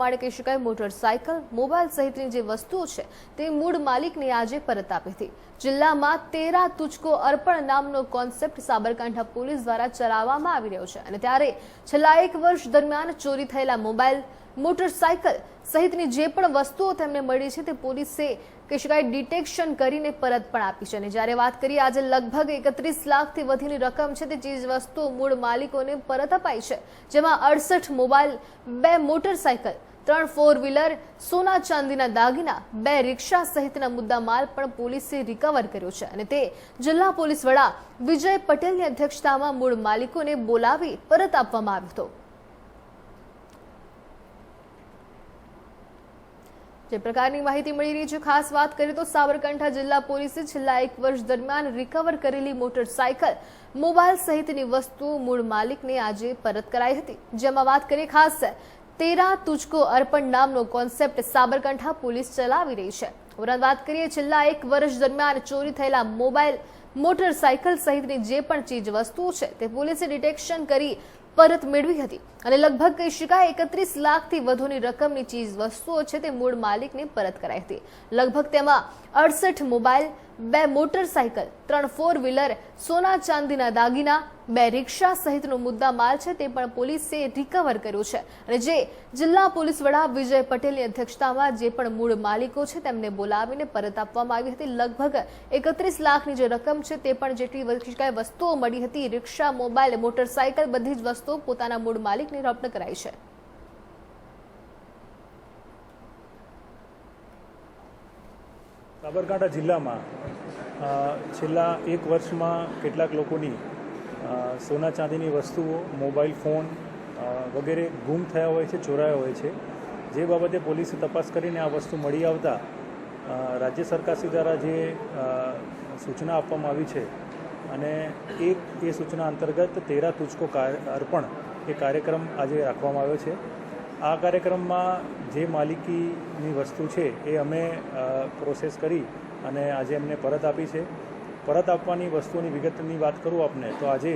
પ્રમાણે કહી શકાય મોટરસાયકલ, મોબાઈલ સહિતની જે વસ્તુઓ છે, તે મૂળ માલિકને આજે પરત આપી હતી. જિલ્લામાં તેરા તુચકો અર્પણ નામનો કોન્સેપ્ટ સાબરકાંઠા પોલીસ દ્વારા ચલાવવામાં આવી રહ્યો છે. અને ત્યારે છેલ્લા એક વર્ષ દરમિયાન ચોરી થયેલા મોબાઈલ, મોટરસાયકલ સહિતની જે પણ વસ્તુઓ તેમને મળી છે, તે પોલીસે કહી શકાય ડિટેક્શન કરીને પરત પણ આપી છે. અને જ્યારે વાત કરીએ, આજે લગભગ એકત્રીસ લાખથી વધીની રકમ છે, તે ચીજ વસ્તુઓ મૂળ માલિકોને પરત અપાઈ છે. જેમાં અડસઠ મોબાઈલ, બે મોટરસાયકલ ત્રણ ફોર વ્હીલર સોના ચાંદીના દાગીના, બે રિક્ષા સહિતના મુદ્દા માલ પણ પોલીસે રિકવર કર્યો છે અને તે જિલ્લા પોલીસ વડા વિજય પટેલની અધ્યક્ષતામાં મૂળ માલિકોને બોલાવી પરત આપવામાં આવ્યો હતો. જે પ્રકારની માહિતી મળી રહી છે, ખાસ વાત કરીએ તો સાબરકાંઠા જિલ્લા પોલીસે છેલ્લા એક વર્ષ દરમિયાન રિકવર કરેલી મોટરસાયકલ મોબાઈલ સહિતની વસ્તુઓ મૂળ માલિકને આજે પરત કરાઈ હતી. જેમાં વાત કરીએ ખાસ તેરા તુજકો અર્પણ નામનો કોન્સેપ્ટ સાબરકાંઠા પોલીસ ચલાવી રહી છે. ઉપરાંત વાત કરીએ, છેલ્લા એક વર્ષ દરમિયાન ચોરી થયેલા મોબાઈલ મોટરસાયકલ સહિતની જે પણ ચીજ વસ્તુઓ છે તે પોલીસે ડિટેક્શન કરી પરત મેળવી હતી. અને લગભગ કહી શકાય એકત્રીસ લાખથી વધુની રકમની ચીજ વસ્તુઓ છે તે મૂળ માલિકને પરત કરાઈ હતી. લગભગ તેમાં અડસઠ મોબાઈલ, બે મોટરસાયકલ, ત્રણ ફોર વ્હીલર સોના ચાંદીના દાગીના, બે રિક્ષા સહિતનો મુદ્દા માલ છે તે પણ પોલીસે રિકવર કર્યો છે. અને જે જિલ્લા પોલીસ વડા વિજય પટેલની અધ્યક્ષતામાં જે પણ મૂળ માલિકો છે તેમને બોલાવીને પરત આપવામાં આવી હતી. લગભગ એકત્રીસ લાખની જે રકમ છે તે પણ જેટલી શકાય વસ્તુઓ મળી હતી, રિક્ષા, મોબાઈલ, મોટરસાયકલ, બધી જ વસ્તુઓ પોતાના મૂળ માલિકને રપ્ત કરાઈ છે. સાબરકાંઠા જિલ્લામાં છેલ્લા એક વર્ષમાં કેટલાક લોકોની સોના ચાંદીની વસ્તુઓ, મોબાઈલ ફોન વગેરે ગુમ થયા હોય છે, ચોરાયા હોય છે. જે બાબતે પોલીસે તપાસ કરીને આ વસ્તુ મળી આવતા રાજ્ય સરકારશ્રી દ્વારા જે સૂચના આપવામાં આવી છે. અને એક એ સૂચના અંતર્ગત તેરા તુચકો અર્પણ એ કાર્યક્રમ આજે રાખવામાં આવ્યો છે. આ કાર્યક્રમમાં જે માલિકીની વસ્તુ છે એ અમે પ્રોસેસ કરી અને આજે એમને પરત આપી છે. પરત આપવાની વસ્તુની વિગતની વાત કરું આપને, તો આજે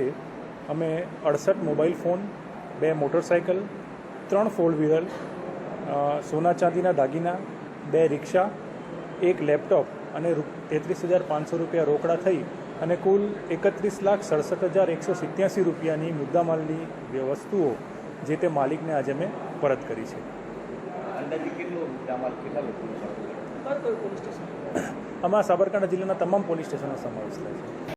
અમે અડસઠ મોબાઈલ ફોન, બે મોટરસાઇકલ ત્રણ ફોર વ્હીલર સોના ચાંદીના દાગીના, બે રિક્ષા, એક લેપટોપ અને તેત્રીસ હજાર પાંચસો રૂપિયા રોકડા થઈ અને કુલ એકત્રીસ લાખ સડસઠ હજાર એકસો સિત્યાસી રૂપિયાની મુદ્દામાલની વસ્તુઓ જે તે માલિકને આજે મેં પરત કરી છે? આમાં સાબરકાંઠા જિલ્લાના તમામ પોલીસ સ્ટેશનનો સમાવેશ થાય છે.